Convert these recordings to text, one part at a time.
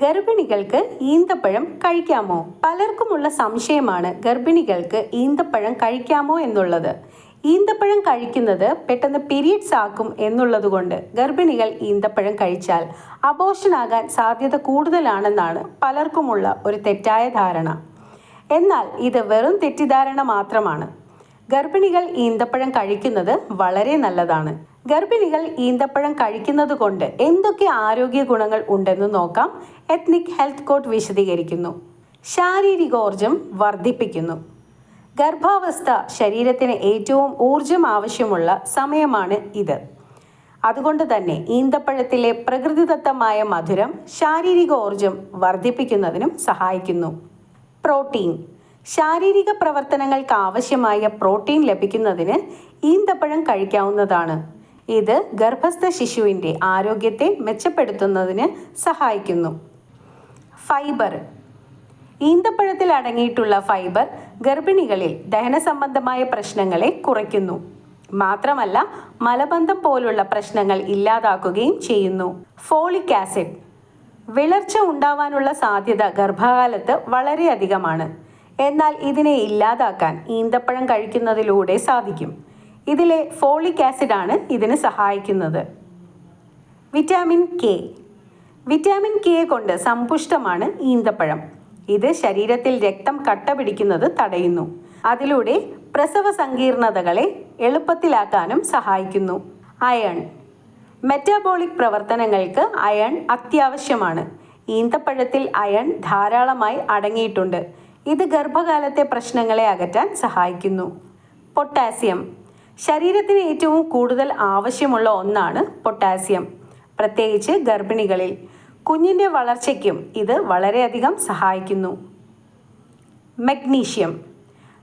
ഗർഭിണികൾക്ക് ഈന്തപ്പഴം കഴിക്കാമോ? പലർക്കുമുള്ള സംശയമാണ് ഗർഭിണികൾക്ക് ഈന്തപ്പഴം കഴിക്കാമോ എന്നുള്ളത്. ഈന്തപ്പഴം കഴിക്കുന്നത് പെട്ടെന്ന് പീരീഡ്സ് ആക്കും എന്നുള്ളതുകൊണ്ട് ഗർഭിണികൾ ഈന്തപ്പഴം കഴിച്ചാൽ അബോഷനാകാൻ സാധ്യത കൂടുതലാണെന്നാണ് പലർക്കുമുള്ള ഒരു തെറ്റായ ധാരണ. എന്നാൽ ഇത് വെറും തെറ്റിദ്ധാരണ മാത്രമാണ്. ഗർഭിണികൾ ഈന്തപ്പഴം കഴിക്കുന്നത് വളരെ നല്ലതാണ്. ഗർഭിണികൾ ഈന്തപ്പഴം കഴിക്കുന്നത് കൊണ്ട് എന്തൊക്കെ ആരോഗ്യ ഗുണങ്ങൾ ഉണ്ടെന്ന് നോക്കാം. എത്നിക് ഹെൽത്ത് കോഡ് വിശദീകരിക്കുന്നു. ശാരീരികോർജം വർദ്ധിപ്പിക്കുന്നു. ഗർഭാവസ്ഥ ശരീരത്തിന് ഏറ്റവും ഊർജം ആവശ്യമുള്ള സമയമാണ് ഇത്. അതുകൊണ്ട് തന്നെ ഈന്തപ്പഴത്തിലെ പ്രകൃതിദത്തമായ മധുരം ശാരീരികോർജം വർദ്ധിപ്പിക്കുന്നതിനും സഹായിക്കുന്നു. പ്രോട്ടീൻ ശാരീരിക പ്രവർത്തനങ്ങൾക്ക് ആവശ്യമായ പ്രോട്ടീൻ ലഭിക്കുന്നതിന് ഈന്തപ്പഴം കഴിക്കാവുന്നതാണ്. ഇത് ഗർഭസ്ഥ ശിശുവിന്റെ ആരോഗ്യത്തെ മെച്ചപ്പെടുത്തുന്നതിന് സഹായിക്കുന്നു. ഫൈബർ. ഈന്തപ്പഴത്തിൽ അടങ്ങിയിട്ടുള്ള ഫൈബർ ഗർഭിണികളിൽ ദഹന സംബന്ധമായ പ്രശ്നങ്ങളെ കുറയ്ക്കുന്നു. മാത്രമല്ല മലബന്ധം പോലുള്ള പ്രശ്നങ്ങൾ ഇല്ലാതാക്കുകയും ചെയ്യുന്നു. Folic acid. വിളർച്ച ഉണ്ടാവാനുള്ള സാധ്യത ഗർഭകാലത്ത് വളരെയധികമാണ്. എന്നാൽ ഇതിനെ ഇല്ലാതാക്കാൻ ഈന്തപ്പഴം കഴിക്കുന്നതിലൂടെ സാധിക്കും. ഇതിലെ ഫോളിക് ആസിഡാണ് ഇതിന് സഹായിക്കുന്നത്. Vitamin K. വിറ്റാമിൻ കെ കൊണ്ട് സമ്പുഷ്ടമാണ് ഈന്തപ്പഴം. ഇത് ശരീരത്തിൽ രക്തം കട്ട പിടിക്കുന്നത് തടയുന്നു. അതിലൂടെ പ്രസവ സങ്കീർണതകളെ എളുപ്പത്തിലാക്കാനും സഹായിക്കുന്നു. അയൺ. മെറ്റാബോളിക് പ്രവർത്തനങ്ങൾക്ക് അയൺ അത്യാവശ്യമാണ്. ഈന്തപ്പഴത്തിൽ അയൺ ധാരാളമായി അടങ്ങിയിട്ടുണ്ട്. ഇത് ഗർഭകാലത്തെ പ്രശ്നങ്ങളെ അകറ്റാൻ സഹായിക്കുന്നു. പൊട്ടാസ്യം. ശരീരത്തിന് ഏറ്റവും കൂടുതൽ ആവശ്യമുള്ള ഒന്നാണ് പൊട്ടാസ്യം. പ്രത്യേകിച്ച് ഗർഭിണികളിൽ. കുഞ്ഞിന്റെ വളർച്ചയ്ക്കും ഇത് വളരെയധികം സഹായിക്കുന്നു. മഗ്നീഷ്യം.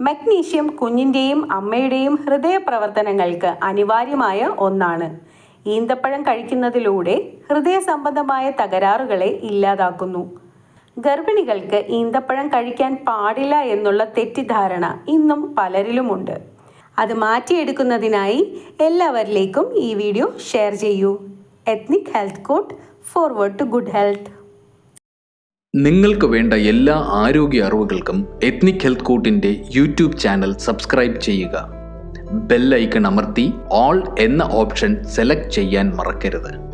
മഗ്നീഷ്യം കുഞ്ഞിന്റെയും അമ്മയുടെയും ഹൃദയ പ്രവർത്തനങ്ങൾക്ക് അനിവാര്യമായ ഒന്നാണ്. ഈന്തപ്പഴം കഴിക്കുന്നതിലൂടെ ഹൃദയ സംബന്ധമായ തകരാറുകളെ ഇല്ലാതാക്കുന്നു. ഗർഭിണികൾക്ക് ഈന്തപ്പഴം കഴിക്കാൻ പാടില്ല എന്നുള്ള തെറ്റിദ്ധാരണ ഇന്നും പലരിലുമുണ്ട്. അത് മാറ്റിയെടുക്കുന്നതിനായി എല്ലാവരിലേക്കും ഈ വീഡിയോ ഷെയർ ചെയ്യൂ. Ethnic health court forward to good health നിങ്ങൾക്ക് വേണ്ട എല്ലാ ആരോഗ്യ അറിവുകൾക്കും എത്നിക് ഹെൽത്ത് കോട്ടിന്റെ യൂട്യൂബ് ചാനൽ സബ്സ്ക്രൈബ് ചെയ്യുക. ബെൽ ഐക്കൺ അമർത്തി ഓൾ എന്ന ഓപ്ഷൻ സെലക്ട് ചെയ്യാൻ മറക്കരുത്.